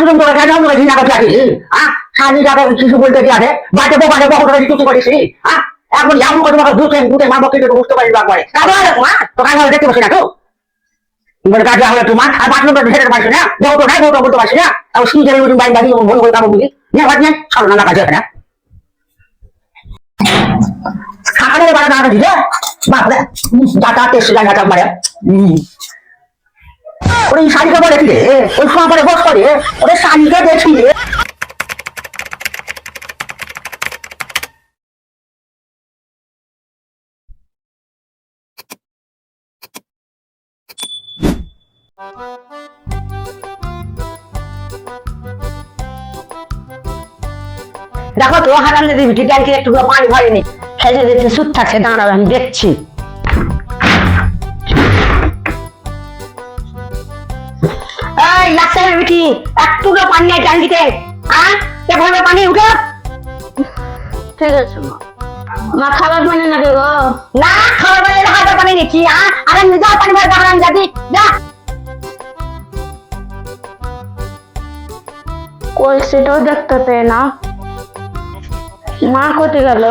Bathroom করে কেন আমরা ঘৃণা করতে আছি হ্যাঁ স্বামী কিছু বলতে কি আছে? বাড়িতে করে কিছু করিস হ্যাঁ এখন এমন করে তোমাকে দুধে দুধে মারবো কিন্তু বুঝতে হলে তোমার? তো কাজে দেখতে পাচ্ছি না তো? বলে কাজে হলে তোমার? আর পারছি না? বউ তো নাই বউ তো বলতে পারছি না। আর শুনি যাবে ওই বাড়ি বাড়ি মন করে কামড় বুঝি নিয়ে ভাত নিয়ে সরো না কাজে না। খাবারের বাড়া না দিলে? বাপরে যাতা মারে ওরে এই শাড়িটা বলে রে ওই সময় পরে বস করে ওরে শাড়িটা দেখি দেখো তো হারাম বিটি ট্যাঙ্কি একটু পানি ভরেনি? খেতে দিতে সুদ থাকছে দাঁড়াবে আমি দেখছি। লাগছে না বিটি একটু পানি নাই ট্যাঙ্কিতে হ্যাঁ এভাবে পানি উঠে। ঠিক আছে মা। মা খাবার পানি না গো। না খাবার পানি হাতে পানি নিচ্ছি। হ্যাঁ আরে নিজে পানি ভরে দাঁড়ান যাবি যা। কলসিটাও দেখতে পেয়ে না। মা কোথায় গেল?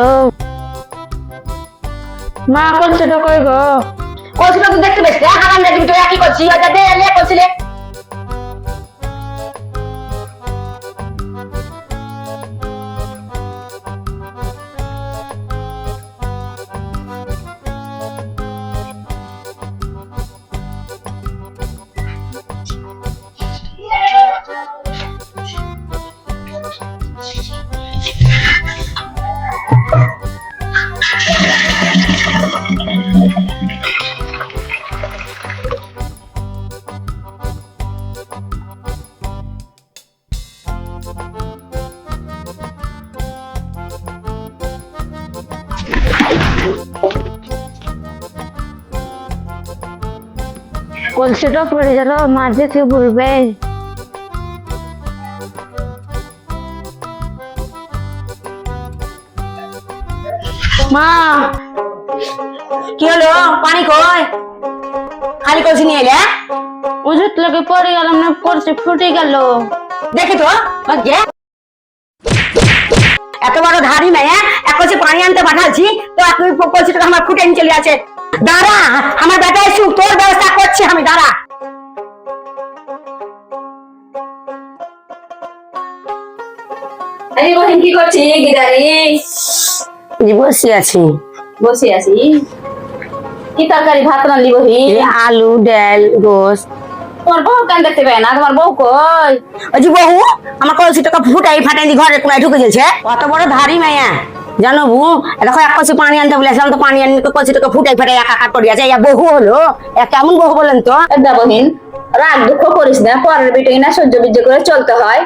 মা কলসিটা কই গো? কলসিটা তো দেখতে পেয়েছি হারাম যাবি তুই একই করছি ওটা দে লে কলসিটা পড়ে গেল মা দেখে বলবে। মা কি হলো? পানি কই? খালি কলসি নিয়ে এলে ওষুধ লোকে পড়ে গেলাম না কলসি ফুটে গেল। দেখি তো এত বড় ধারি মেয়ে এক কলসি পানি আনতে পাঠাচ্ছি তো এক কলসি টাকা আমার ফুটে চলে আছে দাঁড়া আমার বেটায় সুখ তোর করছি আমি দাঁড়া। আরে বহিন কি করছি গিদারি বসে আছি। বসে আছি। কি তরকারি ভাত বহিন আলু ডাল গোস তোমার বউ কেন দেখতে পায় না? তোমার বউ কই? ওই যে বহু আমার কলসি টাকা ফুটাই ফাটাই ঘরে কোনায় ঢুকে গেছে। কত বড় ধারি মেয়া। জানো বু দেখো এক কলসি পানি আনতে বলেছিলাম তো পানি আনি কলসি টাকা ফুটাই ফাটাই একাকার করে। আছে ইয়া বহু হলো। এ কেমন বহু বলেন তো? বহিন রাগ দুঃখ করিস না পরের বেটে না সহ্য বিজ্য করে চলতে হয়।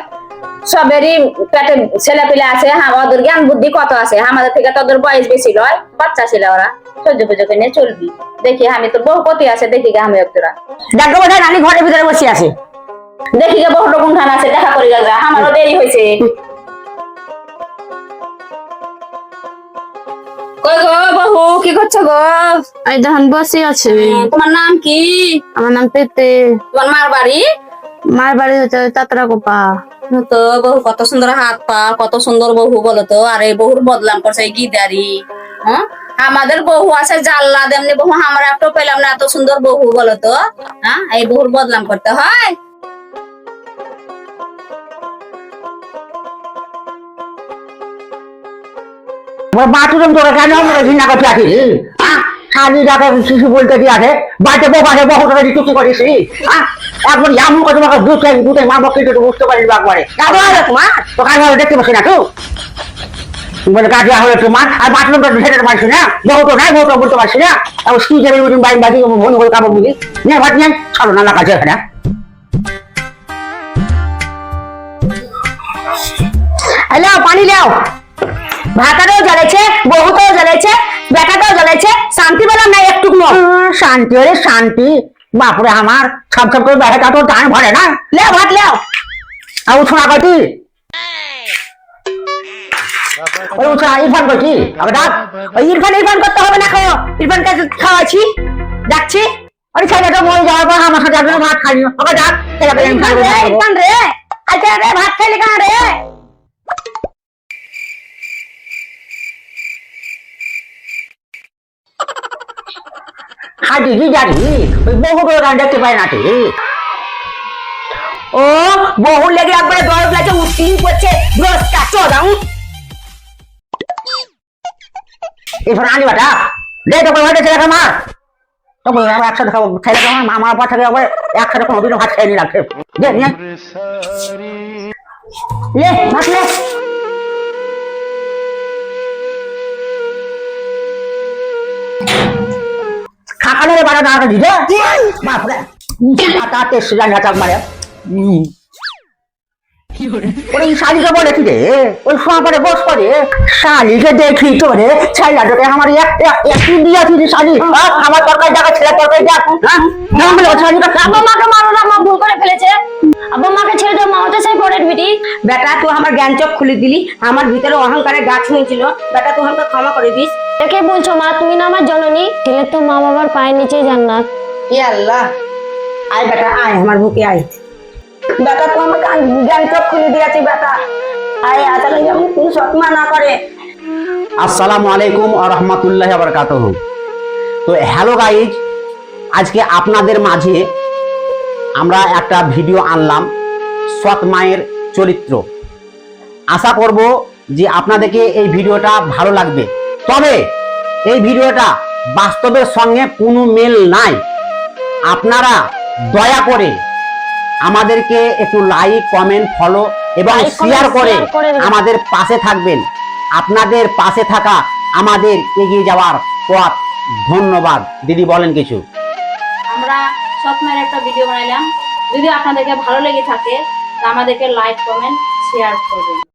সবেরই পেটে ছেলে পেলে আছে হ্যাঁ ওদের জ্ঞান বুদ্ধি কত আছে? আমাদের থেকে তোদের বয়স বেশি লয় বাচ্চা ছিল ওরা। সহ্য বুজ্য করে নিয়ে চলবি। দেখি আমি তোর বহু কতি আছে দেখি গে আমি তোরা দেখো বোধ রানী ঘরের ভিতরে বসে আছে। দেখি গে বহু রকম ঠান আছে দেখা করি গা। আমারও দেরি হয়েছে। কই গো বহু কি করছ গো? এই দেখুন বসে আছে। তোমার নাম কি? আমার নাম পেতে তোমার মার বাড়ি? মার বাড়ি হচ্ছে চাতরা কোপা তো বহু কত সুন্দর হাত পা কত সুন্দর বহু বলো তো। আর এই বহুর বদলাম করছে গিদারি। হ্যাঁ? আমাদের বহু আছে জাল্লা এমনি বহু আমরা একটু পেলাম না এত সুন্দর বহু বলো তো। হ্যাঁ? এই বহুর বদলাম করতে হয়। বাথরুম করে কেন আমরা ঘৃণা করতে আছি স্বামী যাকে কিছু বলতে কি আছে? বাড়িতে বউ বাড়িতে বউ করে কিছু করিস এখন এমন করে তোমাকে দুধে দুধে মারবো কিন্তু বুঝতে পারিস বাকবারে কাজে হলে তোমার? তো কাজে হলে দেখতে পাচ্ছি না তো। বলে কাজে হলে তোমার। আর বাথরুমটা ঢেকে পারছি না। বউ তো নাই বউ তো বলতে পারছি না। আর শুয়ে যাবে বাড়ি বাড়ি করে কাপড় বুঝি নিয়ে ভাত নিয়ে চলো না কাজে এখানে হ্যালো পানি লাও ভাতাটাও জ্বলেছে বহুটাও জ্বলেছে বেটাটাও জ্বলেছে শান্তি পেলাম না একটু শান্তি রে শান্তি। বাপরে আমার সব সব করে বেড়ে কাটো টান ভরে না? লেও ভাত লেও। আর উঠোনা কটি। ওই ইরফান কটি? আবার ডাক। ওই ইরফান ইরফান করতে হবে না খাও ইরফানকে খাওয়াচ্ছি ডাকছি। ওই ছেলেটা মরে যাওয়ার পর আমার সাথে ভাত খাই আবার ডাক। ইরফান না। ইরফান আচ্ছা রে ভাত খাইলি কেন রে? হাজি কি জানি ওই বহু করে গান দেখতে পাই না ঠিক ও বহু লেগে একবারে দরদ লাগছে উঠি করছে দোষটা চোদাও এবার আনি বাটা দে তো করে ছেলে মার তখন একসাথে খাব পর থেকে আবার একসাথে ভাত খেয়ে নি রাখে দে নিয়ে লে ভাত লে খাকালে বাড়া বাপরে আটা টেস্ট জানি হাতাক মারে ওরে এই শালিকে বলেছি রে? ওই সোয়াপারে বস করে শালিকে দেখি তো রে ছেলেটাকে আমার এক এক একই শালি? আমার তরকারি দেখা ছেলে তরকারি দেখ। না বলে শালিটা আব্বা মাকে মারো না মা ভুল করে ফেলেছে। আব্বা মাকে ছেড়ে দাও মা হচ্ছে সেই পরের বিটি বেটা তুই আমার জ্ঞান চোখ খুলে দিলি। আমার ভিতরে অহংকারে গাছ হয়েছিল বেটা তুই আমাকে ক্ষমা করে দিস। একে বলছো মা তুমি না আমার জননী? ছেলে তো মা বাবার পায়ের নিচে জান্নাত এ আল্লাহ। আয় বেটা আয় আমার বুকে আয়। বেটা তুই আমার কান জ্ঞান চোখ খুলে দিয়েছি বেটা। আয় আসলে যেমন তুই সৎমা না করে। আসসালামু আলাইকুম আ রহমতুল্লাহ বারকাতুহু। তো হ্যালো গাইজ আজকে আপনাদের মাঝে আমরা একটা ভিডিও আনলাম সৎ মায়ের চরিত্র। আশা করব যে আপনাদেরকে এই ভিডিওটা ভালো লাগবে। তবে এই ভিডিওটা বাস্তবের সঙ্গে কোনো মেল নাই। আপনারা দয়া করে আমাদেরকে একটু লাইক কমেন্ট ফলো এবং শেয়ার করে। আমাদের পাশে থাকবেন। আপনাদের পাশে থাকা আমাদের এগিয়ে যাওয়ার পথ। ধন্যবাদ। দিদি বলেন কিছু। আমরা সৎমায়ের একটা ভিডিও বানাইলাম। যদি আপনাদেরকে ভালো লেগে থাকে তা আমাদেরকে লাইক কমেন্ট শেয়ার করবেন।